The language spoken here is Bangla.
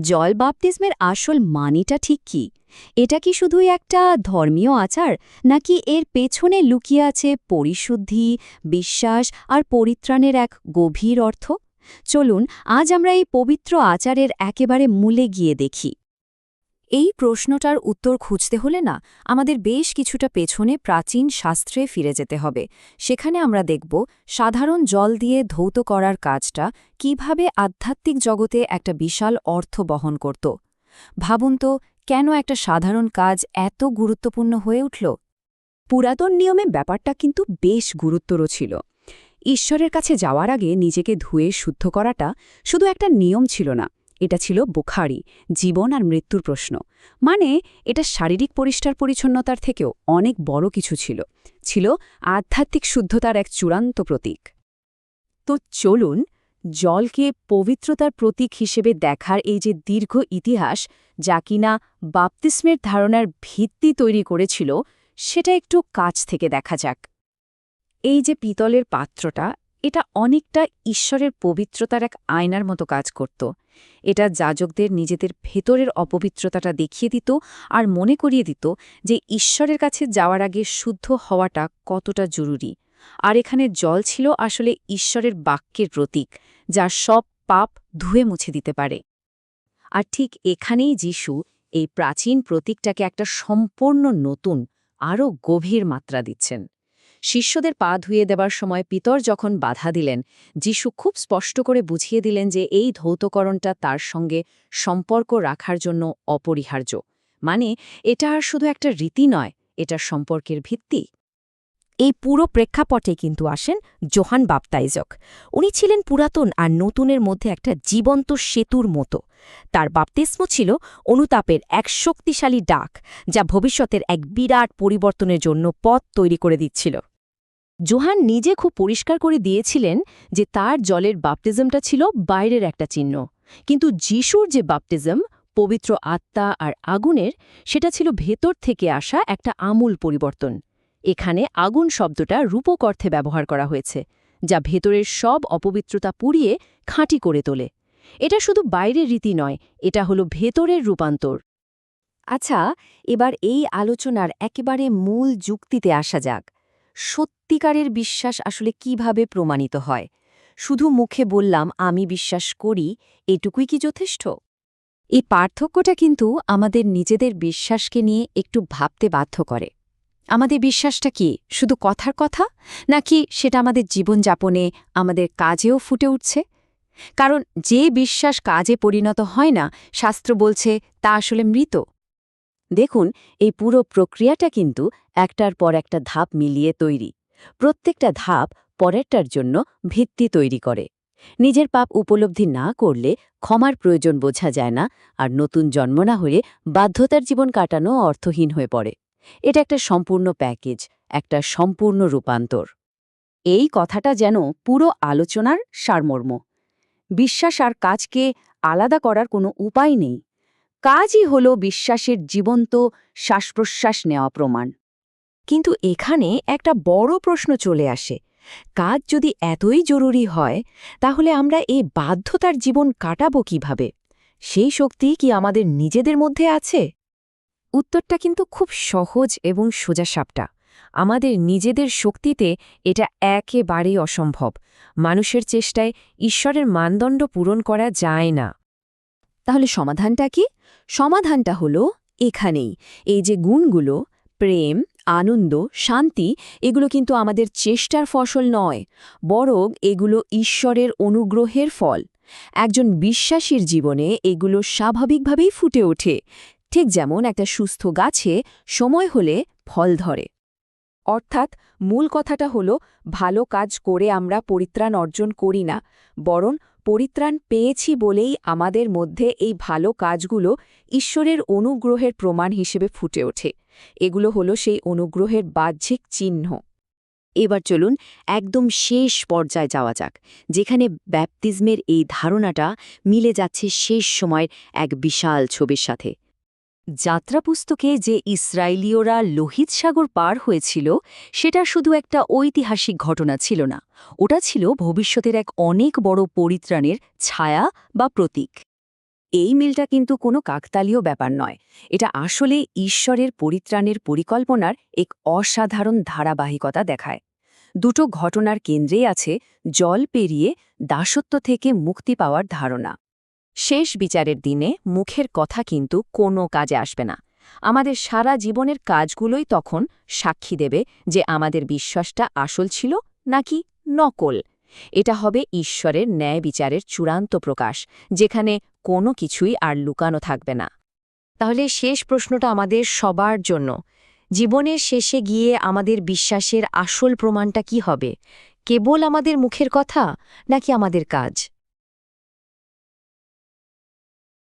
জল বাপতিস্মের আসল মানিটা ঠিক কি? এটা কি শুধুই একটা ধর্মীয় আচার, নাকি এর পেছনে লুকিয়ে আছে পরিশুদ্ধি, বিশ্বাস আর পরিত্রাণের এক গভীর অর্থ? চলুন, আজ আমরা এই পবিত্র আচারের একেবারে মূলে গিয়ে দেখি। এই প্রশ্নটার উত্তর খুঁজতে হলে না আমাদের বেশ কিছুটা পেছনে প্রাচীন শাস্ত্রে ফিরে যেতে হবে। সেখানে আমরা দেখব সাধারণ জল দিয়ে ধৌত করার কাজটা কীভাবে আধ্যাত্মিক জগতে একটা বিশাল অর্থ বহন করত। ভাবুন তো, কেন একটা সাধারণ কাজ এত গুরুত্বপূর্ণ হয়ে উঠল? পুরাতন নিয়মে ব্যাপারটা কিন্তু বেশ গুরুত্বর ছিল। ঈশ্বরের কাছে যাওয়ার আগে নিজেকে ধুয়ে শুদ্ধ করাটা শুধু একটা নিয়ম ছিল না এটা ছিল বুখারি, জীবন আর মৃত্যুর প্রশ্ন। মানে এটা শারীরিক পরিষ্কার পরিচ্ছন্নতার থেকেও অনেক বড় কিছু ছিল। ছিল আধ্যাত্মিক শুদ্ধতার এক চূড়ান্ত প্রতীক। তো চলুন, জলকে পবিত্রতার প্রতীক হিসেবে দেখার এই যে দীর্ঘ ইতিহাস, যা কিনা বাপতিস্মের ধারণার ভিত্তি তৈরি করেছিল, সেটা একটু কাছ থেকে দেখা যাক। এই যে পিতলের পাত্রটা এটা অনেকটা ঈশ্বরের পবিত্রতার এক আয়নার মতো কাজ করত। এটা যাজকদের নিজেদের ভেতরের অপবিত্রতাটা দেখিয়ে দিত আর মনে করিয়ে দিত যে ঈশ্বরের কাছে যাওয়ার আগে শুদ্ধ হওয়াটা কতটা জরুরি। আর এখানে জল ছিল আসলে ঈশ্বরের বাক্যের প্রতীক, যা সব পাপ ধুয়ে মুছে দিতে পারে। আর ঠিক এখানেই যিশু এই প্রাচীন প্রতীকটাকে একটা সম্পূর্ণ নতুন, আরও গভীর মাত্রা দিচ্ছেন। শিষ্যদের পা ধুয়ে দেবার সময় পিতর যখন বাধা দিলেন, যিশু খুব স্পষ্ট করে বুঝিয়ে দিলেন যে এই ধৌতকরণটা তার সঙ্গে সম্পর্ক রাখার জন্য অপরিহার্য। মানে এটা আর শুধু একটা রীতি নয়, এটা সম্পর্কের ভিত্তি। এই পুরো প্রেক্ষাপটে কিন্তু আসেন জোহান বাপ্তাইজক। উনি ছিলেন পুরাতন আর নতুনের মধ্যে একটা জীবন্ত সেতুর মতো। তার বাপ্তিস্ম ছিল অনুতাপের এক শক্তিশালী ডাক, যা ভবিষ্যতের এক বিরাট পরিবর্তনের জন্য পথ তৈরি করে দিচ্ছিল। জোহান নিজে খুব পরিষ্কার করে দিয়েছিলেন যে তার জলের বাপটিজমটা ছিল বাইরের একটা চিহ্ন। কিন্তু যিশুর যে বাপটিজম, পবিত্র আত্মা আর আগুনের, সেটা ছিল ভেতর থেকে আসা একটা আমূল পরিবর্তন। এখানে আগুন শব্দটা রূপক অর্থে ব্যবহার করা হয়েছে, যা ভেতরের সব অপবিত্রতা পুড়িয়ে খাঁটি করে তোলে। এটা শুধু বাইরের রীতি নয়, এটা হলো ভেতরের রূপান্তর। আচ্ছা এবার এই আলোচনার একেবারে মূল যুক্তিতে আসা যাক। সত্যিকারের বিশ্বাস আসলে কীভাবে প্রমাণিত হয়? শুধু মুখে বললাম, আমি বিশ্বাস করি এটুকুই কি যথেষ্ট? এই পার্থক্যটা কিন্তু আমাদের নিজেদের বিশ্বাসকে নিয়ে একটু ভাবতে বাধ্য করে। আমাদের বিশ্বাসটা কি, শুধু কথার কথা? নাকি সেটা আমাদের জীবনযাপনে আমাদের কাজেও ফুটে উঠছে? কারণ যে বিশ্বাস কাজে পরিণত হয় না, শাস্ত্র বলছে, তা আসলে মৃত দেখুন, এই পুরো প্রক্রিয়াটা কিন্তু একটার পর একটা ধাপ মিলিয়ে তৈরি। প্রত্যেকটা ধাপ পরেরটার জন্য ভিত্তি তৈরি করে। নিজের পাপ উপলব্ধি না করলে ক্ষমার প্রয়োজন বোঝা যায় না আর নতুন জন্ম না হয়ে বাধ্যতার জীবন কাটানো অর্থহীন হয়ে পড়ে। এটা একটা সম্পূর্ণ প্যাকেজ, একটা সম্পূর্ণ রূপান্তর। এই কথাটা যেন পুরো আলোচনার সারমর্ম। বিশ্বাস আর কাজকে আলাদা করার কোনো উপায় নেই। কাজই হল বিশ্বাসের জীবন্ত শ্বাসপ্রশ্বাস নেওয়া প্রমাণ। কিন্তু এখানে একটা বড় প্রশ্ন চলে আসে। কাজ যদি এতই জরুরি হয়, তাহলে আমরা এই বাধ্যতার জীবন কাটাবো কীভাবে? সেই শক্তি কি আমাদের নিজেদের মধ্যে আছে? উত্তরটা কিন্তু খুব সহজ এবং সোজাসাপটা আমাদের নিজেদের শক্তিতে এটা একেবারেই অসম্ভব। মানুষের চেষ্টায় ঈশ্বরের মানদণ্ড পূরণ করা যায় না। তাহলে সমাধানটা কি? সমাধানটা হলো এখানেই। এই যে গুণগুলো, প্রেম, আনন্দ, শান্তি, এগুলো কিন্তু আমাদের চেষ্টার ফসল নয়, বরং এগুলো ঈশ্বরের অনুগ্রহের ফল। একজন বিশ্বাসীর জীবনে এগুলো স্বাভাবিকভাবেই ফুটে ওঠে। ঠিক যেমন একটা সুস্থ গাছে সময় হলে ফল ধরে। অর্থাৎ মূল কথাটা হলো, ভালো কাজ করে আমরা পরিত্রাণ অর্জন করি না, বরং পরিত্রাণ পেয়েছি বলেই আমাদের মধ্যে এই ভালো কাজগুলো ঈশ্বরের অনুগ্রহের প্রমাণ হিসেবে ফুটে ওঠে। এগুলো হলো সেই অনুগ্রহের বাহ্যিক চিহ্ন। এবার চলুন একদম শেষ পর্যায়ে যাওয়া যাক, যেখানে ব্যাপতিজমের এই ধারণাটা মিলে যাচ্ছে শেষ সময়ের এক বিশাল ছবির সাথে। যাত্রা পুস্তকে যে ইসরায়েলীয়রা লোহিত সাগর পার হয়েছিল, সেটা শুধু একটা ঐতিহাসিক ঘটনা ছিল না, ওটা ছিল ভবিষ্যতের এক অনেক বড় পরিত্রাণের ছায়া বা প্রতীক। এই মিলটা কিন্তু কোনো কাকতালীয় ব্যাপার নয়, এটা আসলে ঈশ্বরের পরিত্রাণের পরিকল্পনার এক অসাধারণ ধারাবাহিকতা দেখায়। দুটো ঘটনার কেন্দ্রেই আছে জল পেরিয়ে দাসত্ব থেকে মুক্তি পাওয়ার ধারণা। শেষ বিচারের দিনে মুখের কথা কিন্তু কোনো কাজে আসবে না। আমাদের সারা জীবনের কাজগুলোই তখন সাক্ষী দেবে যে আমাদের বিশ্বাসটা আসল ছিল নাকি নকল। এটা হবে ঈশ্বরের ন্যায় বিচারের চূড়ান্ত প্রকাশ, যেখানে কোনো কিছুই আর লুকানো থাকবে না। তাহলে শেষ প্রশ্নটা আমাদের সবার জন্য। জীবনের শেষে গিয়ে আমাদের বিশ্বাসের আসল প্রমাণটা কি হবে? কেবল আমাদের মুখের কথা নাকি আমাদের কাজ?